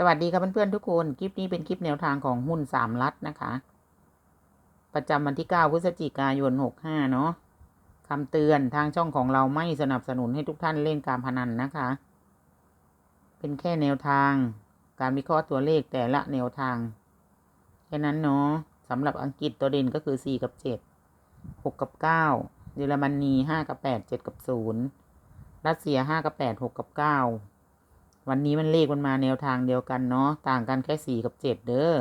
สวัสดีครับเพื่อนๆทุกคน คลิปนี้เป็นคลิปแนวทางของหุ้นสามรัฐนะคะ ประจำวันที่9พฤศจิกายน65เนาะคำเตือนทางช่องของเราไม่สนับสนุนให้ทุกท่านเล่นการพนันนะคะ เป็นแค่แนวทาง การวิเคราะห์ตัวเลขแต่ละแนวทาง แค่นั้นเนาะสำหรับอังกฤษตัวเด่นก็คือ4กับ7 6กับ9เยอรมนี5กับ8 7กับ0รัสเซีย5กับ8 6กับ9 วันนี้มันเลขมันมาแนวทางเดียวกันเนาะต่างกันแค่สี่กับเจ็ดเด้อ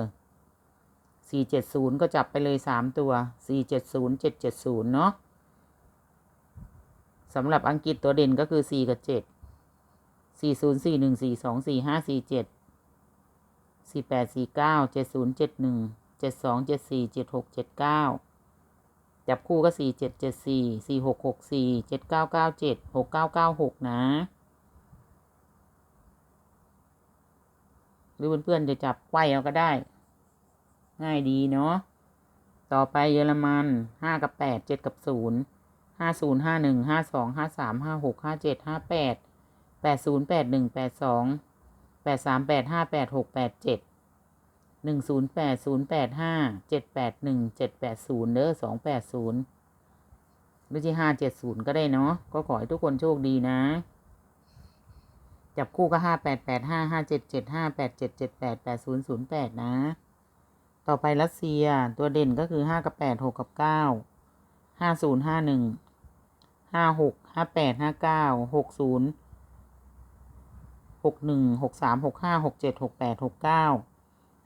สี่เจ็ดศูนย์ก็จับไปเลยสามตัวสี่เจ็ดศูนย์เจ็ดเจ็ดศูนย์เนาะสำหรับอังกฤษตัวเด่นก็คือสี่กับเจ็ดสี่ศูนย์สี่หนึ่งสี่สองสี่ห้าสี่เจ็ดสี่แปดสี่เก้าเจ็ดศูนย์เจ็ดหนึ่งเจ็ดสองเจ็ดสี่เจ็ดหกเจ็ดเก้าจับคู่ก็สี่เจ็ดเจ็ดสี่สี่หกหกสี่เจ็ดเก้าเก้าเจ็ดหกเก้าเก้าหกนะ หรือเพื่อนๆจะจับไขว้เอาก็ได้ ง่ายดีเนาะต่อไปเยอรมันห้ากับแปดเจ็ดกับศูนย์ห้าศูนย์ห้าหนึ่งห้าสองห้าสามห้าหกห้าเจ็ดห้าแปดแปดศูนย์แปดหนึ่งแปดสองแปดสามแปดห้าแปดหกแปดเจ็ดหนึ่งศูนย์แปดศูนย์แปดห้าเจ็ดแปดหนึ่งเจ็ดแปดศูนย์เด้อสองแปดศูนย์หรือที่ห้าเจ็ดศูนย์ก็ได้เนาะก็ขอให้ทุกคนโชคดีนะ จับคู่ก็ห้าแปดแปดห้าห้าเจ็ดเจ็ดห้าแปดเจ็ดเจ็ดแปดแปดศูนย์ศูนย์แปดนะ ต่อไปรัสเซียตัวเด่นก็คือห้ากับแปดหกกับเก้าห้าศูนย์ห้าหนึ่งห้าหกห้าแปดห้าเก้าหกศูนย์หกหนึ่งหกสามหกห้าหกเจ็ดหกแปดหกเก้า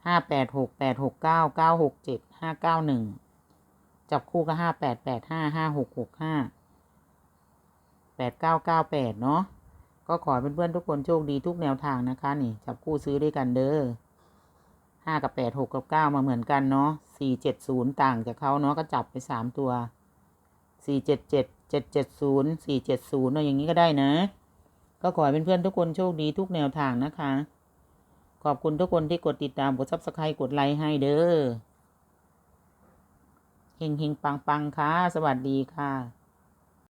ห้าแปดหกแปดหกเก้าเก้าหกเจ็ดห้าเก้าหนึ่งจับคู่ก็ห้าแปดแปดห้าห้าหกหกห้าแปดเก้าเก้าแปดเนาะ ก็ขอให้เพื่อนๆทุกคนโชคดีทุกแนวทางนะคะ นี่จับคู่ซื้อด้วยกันเด้อห้ากับแปดหกกับเก้ามาเหมือนกันเนาะสี่เจ็ดศูนย์ต่างจากเขาเนาะก็จับไปสามตัวสี่เจ็ดเจ็ดเจ็ดเจ็ดศูนย์สี่เจ็ดศูนย์เนาะอย่างนี้ก็ได้นะ ก็ขอให้เพื่อนๆทุกคนโชคดีทุกแนวทางนะคะ ขอบคุณทุกคนที่กดติดตามกดซับสไครต์กดไลค์ให้เด้อเฮงเฮงปังปังค่ะ สวัสดีค่ะ